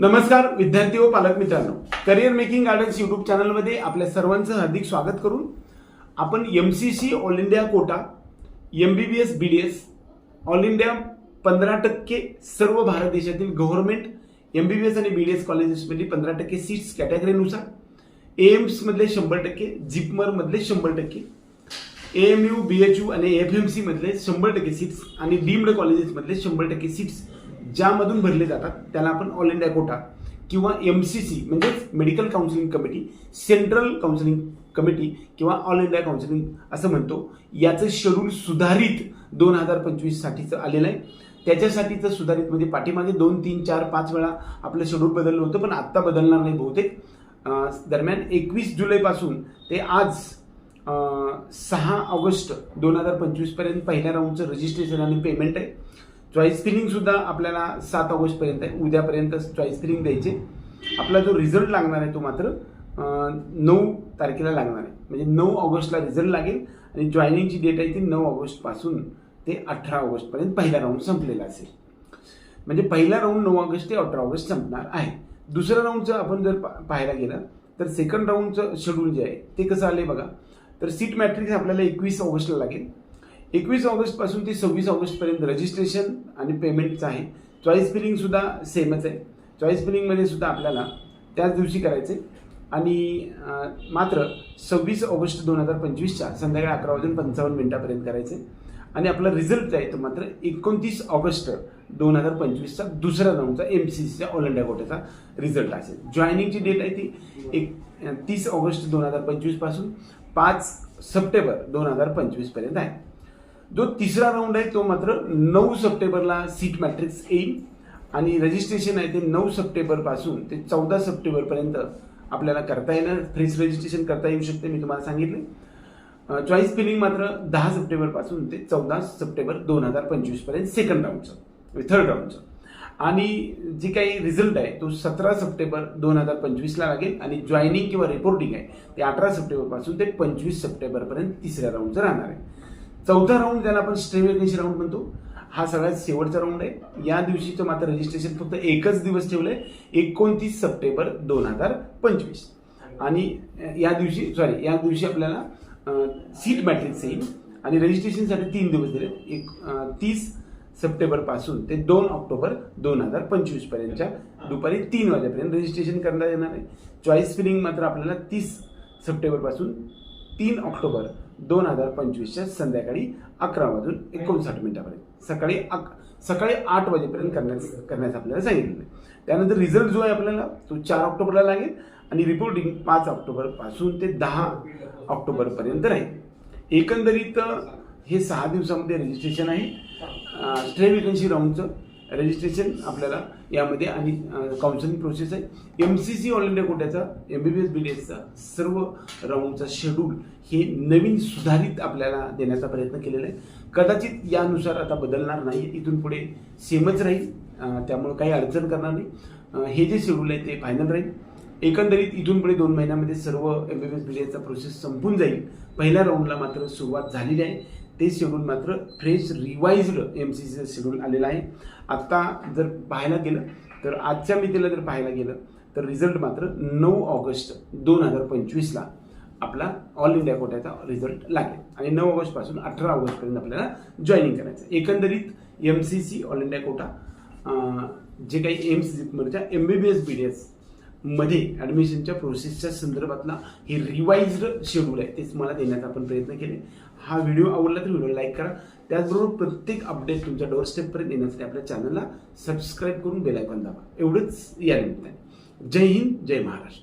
नमस्कार विद्यार्थी व पालक मित्रांनो. करिअर मेकिंग गार्डन्स युट्यूब चॅनलमध्ये आपल्या सर्वांचं हार्दिक स्वागत करून आपण M C C all India quota M B B S B D S all India पंधरा टक्के सर्व भारत देशातील government M B B S आणि बी डी एस कॉलेजेसमध्ये पंधरा टक्के सीट्स कॅटेगरीनुसार एम्समधले शंभर टक्के जिपमरमधले शंभर टक्के A M U B H U आणि एफ एम सीमधले शंभर टक्के सीट्स आणि डीम्ड कॉलेजेसमधले शंभर टक्के सीट्स ज्यामधून भरले जातात त्याला आपण ऑल इंडिया कोटा किंवा एम सी सी म्हणजेच medical counselling committee central counselling committee किंवा ऑल इंडिया काउन्सिलिंग असं म्हणतो. याचं शेड्यूल सुधारित दोन हजार पंचवीससाठीचं आलेलं आहे. त्याच्यासाठीचं सुधारित म्हणजे पाठीमागे दोन तीन चार पाच वेळा आपलं शेड्यूल बदललं होतं पण आत्ता बदलणार नाही बहुतेक. दरम्यान एकवीस जुलैपासून ते आज सहा ऑगस्ट दोन हजार पंचवीसपर्यंत पहिल्या राऊंडचं रजिस्ट्रेशन आणि पेमेंट आहे. चॉईस फिलिंग सुद्धा आपल्याला सात ऑगस्ट पर्यंत आहे. उद्यापर्यंत चॉईस फिलिंग द्यायची. आपला जो रिझल्ट लागणार आहे तो मात्र नऊ तारखेला लागणार आहे. म्हणजे नऊ ऑगस्टला रिझल्ट लागेल आणि जॉईनिंगची डेट आहे ती नऊ ऑगस्टपासून ते अठरा ऑगस्टपर्यंत पहिला राऊंड संपलेला असेल. म्हणजे पहिला राऊंड नऊ ऑगस्ट ते अठरा ऑगस्ट संपणार आहे. दुसऱ्या राऊंडचं आपण जर पा- पाहायला गेलं तर सेकंड राऊंडचं शेड्यूल जे आहे ते कसं आलंय बघा. तर सीट मॅट्रिक्स आपल्याला एकवीस ऑगस्टला लागेल. एकवीस ऑगस्टपासून ते सव्वीस ऑगस्टपर्यंत रजिस्ट्रेशन आणि पेमेंटचं आहे. चॉईस फिलिंग सुद्धा सेमच आहे. चॉईस फिलिंगमध्ये सुद्धा आपल्याला त्याच दिवशी करायचे आणि मात्र सव्वीस ऑगस्ट दोन हजार पंचवीसच्या संध्याकाळी अकरा वाजून पंचावन्न मिनिटापर्यंत करायचे आणि आपला रिझल्ट आहे तो मात्र एकोणतीस ऑगस्ट दोन हजार पंचवीसचा दुसरा राऊंडचा एम सी सीच्या ऑल इंडिया कोट्याचा रिझल्ट असेल. जॉईनिंगची डेट आहे ती एक तीस ऑगस्ट दोन हजार पंचवीसपासून पाच सप्टेंबर दोन हजार पंचवीसपर्यंत आहे. जो तिसरा राऊंड आहे तो मात्र नऊ सप्टेंबरला सीट मॅट्रिक्स येईल. आणि रजिस्ट्रेशन आहे ते नऊ सप्टेंबरपासून ते चौदा सप्टेंबरपर्यंत आपल्याला करता येणार. फ्रेश रजिस्ट्रेशन करता येऊ शकते मी तुम्हाला सांगितले. चॉईस फिलिंग मात्र दहा सप्टेंबरपासून ते चौदा सप्टेंबर दोन हजार पंचवीसपर्यंत सेकंड राऊंडचं थर्ड राऊंडचं आणि जे काही रिझल्ट आहे तो सतरा सप्टेंबर दोन हजार पंचवीसला लागेल. आणि जॉईनिंग किंवा रिपोर्टिंग आहे ते अठरा सप्टेंबरपासून ते पंचवीस सप्टेंबरपर्यंत तिसऱ्या राऊंडचं राहणार आहे. चौथा राऊंड ज्याला आपण स्ट्रे वेकेन्सी राऊंड म्हणतो हा सगळ्यात शेवटचा राऊंड आहे. या दिवशीचं मात्र रजिस्ट्रेशन फक्त एकच दिवस ठेवलंय एकोणतीस सप्टेंबर दोन हजार पंचवीस. आणि या दिवशी सॉरी या दिवशी आपल्याला सीट मॅट्रिक्स येईल. आणि रजिस्ट्रेशनसाठी तीन दिवस दिले एक तीस सप्टेंबरपासून ते दोन ऑक्टोबर दोन हजार पंचवीस पर्यंतच्या दुपारी तीन वाजेपर्यंत रजिस्ट्रेशन करण्यात येणार आहे. चॉईस फिलिंग मात्र आपल्याला तीस सप्टेंबरपासून तीन ऑक्टोबर दोन हजार पंचवीसच्या संध्याकाळी अकरा वाजून एकोणसाठ मिनिटापर्यंत. सकाळी अक सकाळी आठ वाजेपर्यंत करण्यास करण्यास आपल्याला सांगितलेलं आहे. त्यानंतर रिझल्ट जो आहे आपल्याला तो चार ऑक्टोबरला लागेल आणि रिपोर्टिंग पाच ऑक्टोबरपासून ते दहा ऑक्टोबरपर्यंत राहील. एकंदरीत हे सहा दिवसामध्ये रजिस्ट्रेशन आहे. स्ट्रे वेकन्सी राऊंडचं रजिस्ट्रेशन आपल्याला यामध्ये आणि काउन्सिलिंग प्रोसेस आहे. M C C all India कोट्याचा M B B S B D एसचा सर्व राऊंडचा शेड्यूल हे नवीन सुधारित आपल्याला देण्याचा प्रयत्न केलेला आहे. कदाचित यानुसार आता बदलणार नाही इथून पुढे सेमच राहील. त्यामुळं त्यामुळे काही अडचण करणार नाही. हे जे शेड्यूल आहे ते फायनल राहील. एकंदरीत इथून पुढे दोन महिन्यामध्ये सर्व M B B S B D एसचा process संपून जाईल. पहिल्या राऊंडला मात्र सुरुवात झालेली आहे. ते शेड्यूल मात्र फ्रेश रिवाइज्ड एम सी सीचं शेड्यूल आलेलं आहे. आत्ता जर पाहायला गेलं तर आजच्या मितीला जर पाहायला गेलं तर रिझल्ट मात्र नऊ ऑगस्ट दोन हजार पंचवीसला आपला ऑल इंडिया कोट्याचा रिझल्ट लागेल. आणि नऊ ऑगस्टपासून अठरा ऑगस्टपर्यंत आपल्याला जॉईनिंग करायचं एकंदरीत M C C all India quota जे काही AIIMS जिपमरच्या M B B S B D S मध्ये ॲडमिशनच्या प्रोसेसच्या संदर्भातला हे रिवाइज्ड शेड्यूल आहे. तेच मला देण्याचा आपण प्रयत्न केले. हा व्हिडिओ आवडला तर व्हिडिओ लाईक करा. त्याचबरोबर प्रत्येक अपडेट तुमच्या डोअरस्टेपपर्यंत येण्यासाठी आपल्या चॅनलला सबस्क्राईब करून बेलायकॉन दाबा. एवढंच या निमित्ताने. जय हिंद जय महाराष्ट्र.